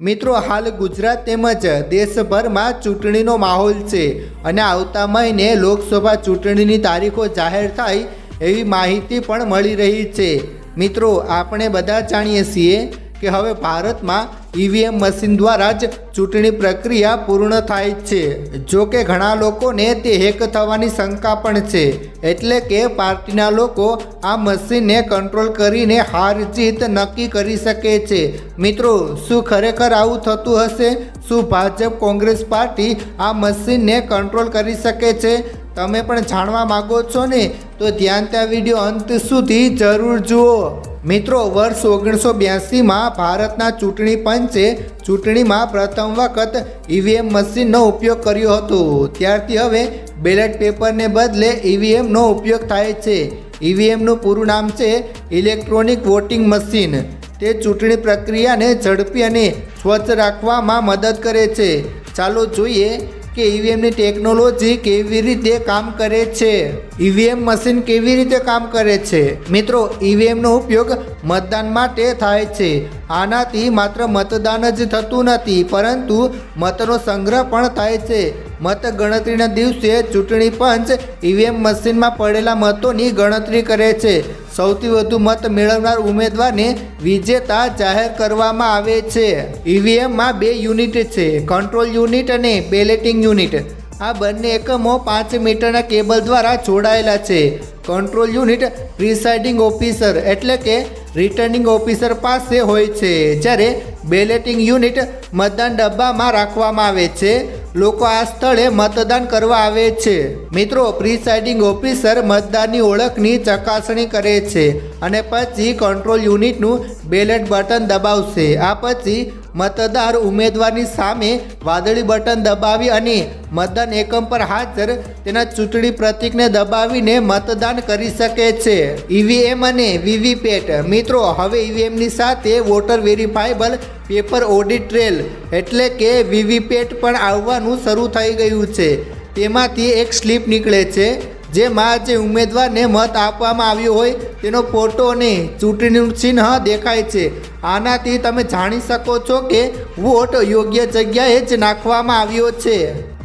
મિત્રો, હાલ ગુજરાત તેમજ દેશભરમાં ચૂંટણીનો માહોલ છે અને આવતા મહિને લોકસભા ચૂંટણીની તારીખો જાહેર થાય એવી માહિતી પણ મળી રહી છે. મિત્રો, આપણે બધા જાણીએ છીએ કે હવે ભારતમાં ઈવીએમ મશીન દ્વારા જ ચૂંટણી પ્રક્રિયા પૂર્ણ થાય છે. જો કે ઘણા લોકોને તે હેક થવાની શંકા પણ છે. એટલે કે પાર્ટીના લોકો આ મશીનને કંટ્રોલ કરીને હાર જીત નક્કી કરી શકે છે. મિત્રો, શું ખરેખર આવું થતું હશે? શું ભાજપ કોંગ્રેસ પાર્ટી આ મશીનને કંટ્રોલ કરી શકે છે? તમે પણ જાણવા માગો છો ને, તો ધ્યાન ત્યાં વીડિયો અંત સુધી જરૂર જુઓ. મિત્રો, વર્ષ ઓગણીસો બ્યાસીમાં ભારતના ચૂંટણી પંચે ચૂંટણીમાં પ્રથમ વખત ઈવીએમ મશીનનો ઉપયોગ કર્યો હતો. ત્યારથી હવે બેલેટ પેપરને બદલે ઈવીએમનો ઉપયોગ થાય છે. ઈવીએમનું પૂરું નામ છે ઇલેક્ટ્રોનિક વોટિંગ મશીન. તે ચૂંટણી પ્રક્રિયાને ઝડપી અને સ્વચ્છ રાખવામાં મદદ કરે છે. ચાલો જોઈએ કે ઈવીએમની ટેકનોલોજી કેવી રીતે કામ કરે છે? ઈવીએમ મશીન કેવી રીતે કામ કરે છે? મિત્રો ઈવીએમનો ઉપયોગ મતદાન માટે થાય છે. આનાથી માત્ર મતદાન જ થતું નથી, પરંતુ મતનો સંગ્રહ પણ થાય છે. મત ગણતરીના દિવસે ચૂંટણી પંચ ઈવીએમ મશીનમાં પડેલા મતોની ગણતરી કરે છે. સૌથી વધુ મત મેળવનાર ઉમેદવારને વિજેતા જાહેર કરવામાં આવે છે. ઈવીએમમાં બે યુનિટ છે કંટ્રોલ યુનિટ અને બેલેટિંગ યુનિટ. આ બંને એકમો પાંચ મીટરના કેબલ દ્વારા જોડાયેલા છે. કંટ્રોલ યુનિટ પ્રિસાઇડિંગ ઓફિસર એટલે કે રિટર્નિંગ ઓફિસર પાસે હોય છે, જ્યારે બેલેટિંગ યુનિટ મતદાન ડબ્બામાં રાખવામાં આવે છે. લોકો આ સ્થળે મતદાન કરવા આવે છે. મિત્રો પ્રિસાઇડિંગ ઓફિસર મતદારની ઓળખની ચકાસણી કરે છે અને પછી કંટ્રોલ યુનિટનું બેલેટ બટન દબાવશે. આ પછી મતદાર ઉમેદવારની સામે વાદળી બટન દબાવી અને મતદાન એકમ પર હાજર તેના ચૂંટણી પ્રતીકને દબાવીને મતદાન કરી શકે છે. ઈવીએમ અને વીવીપેટ. મિત્રો, હવે ઈવીએમની સાથે voter verifiable paper audit trail એટલે કે વીવીપેટ પણ આવવાનું શરૂ થઈ ગયું છે. તેમાંથી એક સ્લીપ નીકળે છે. જેમાં જે ઉમેદવારને મત આપવામાં આવ્યો હોય, તેનો ફોટો અને ચૂંટણીનું ચિહ્ન દેખાય છે. આનાથી તમે જાણી શકો છો કે વોટ યોગ્ય જગ્યાએ જ નાખવામાં આવ્યો છે.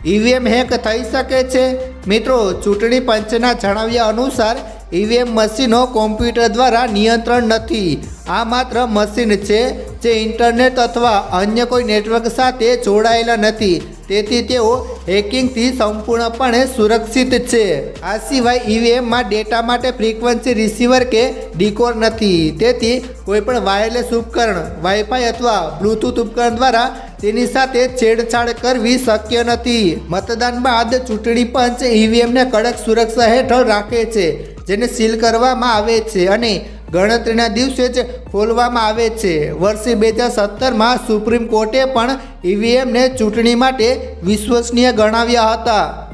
ઈવીએમ હેક થઈ શકે છે. મિત્રો, ચૂંટણી પંચના જણાવ્યા અનુસાર ઈવીએમ મશીનો કોમ્પ્યુટર દ્વારા નિયંત્રણ નથી. આ માત્ર મશીન છે, જે ઇન્ટરનેટ અથવા અન્ય કોઈ નેટવર્ક સાથે જોડાયેલા નથી. તેથી તેઓ હેકિંગથી સંપૂર્ણપણે સુરક્ષિત છે. આ સિવાય ઈવીએમમાં ડેટા માટે ફ્રીક્વન્સી રિસીવર કે ડીકોર નથી. તેથી કોઈપણ વાયરલેસ ઉપકરણ, વાઈફાઈ અથવા બ્લૂટૂથ ઉપકરણ દ્વારા તેની સાથે છેડછાડ કરવી શક્ય નથી. મતદાન બાદ ચૂંટણી પંચ ઈવીએમને કડક સુરક્ષા હેઠળ રાખે છે, જેને સીલ કરવામાં આવે છે અને ગણતરીના દિવસે જ ખોલવામાં આવે છે. વર્ષે બે હજાર સત્તરમાં સુપ્રીમ કોર્ટે પણ ઈવીએમને ચૂંટણી માટે વિશ્વસનીય ગણાવ્યા હતા.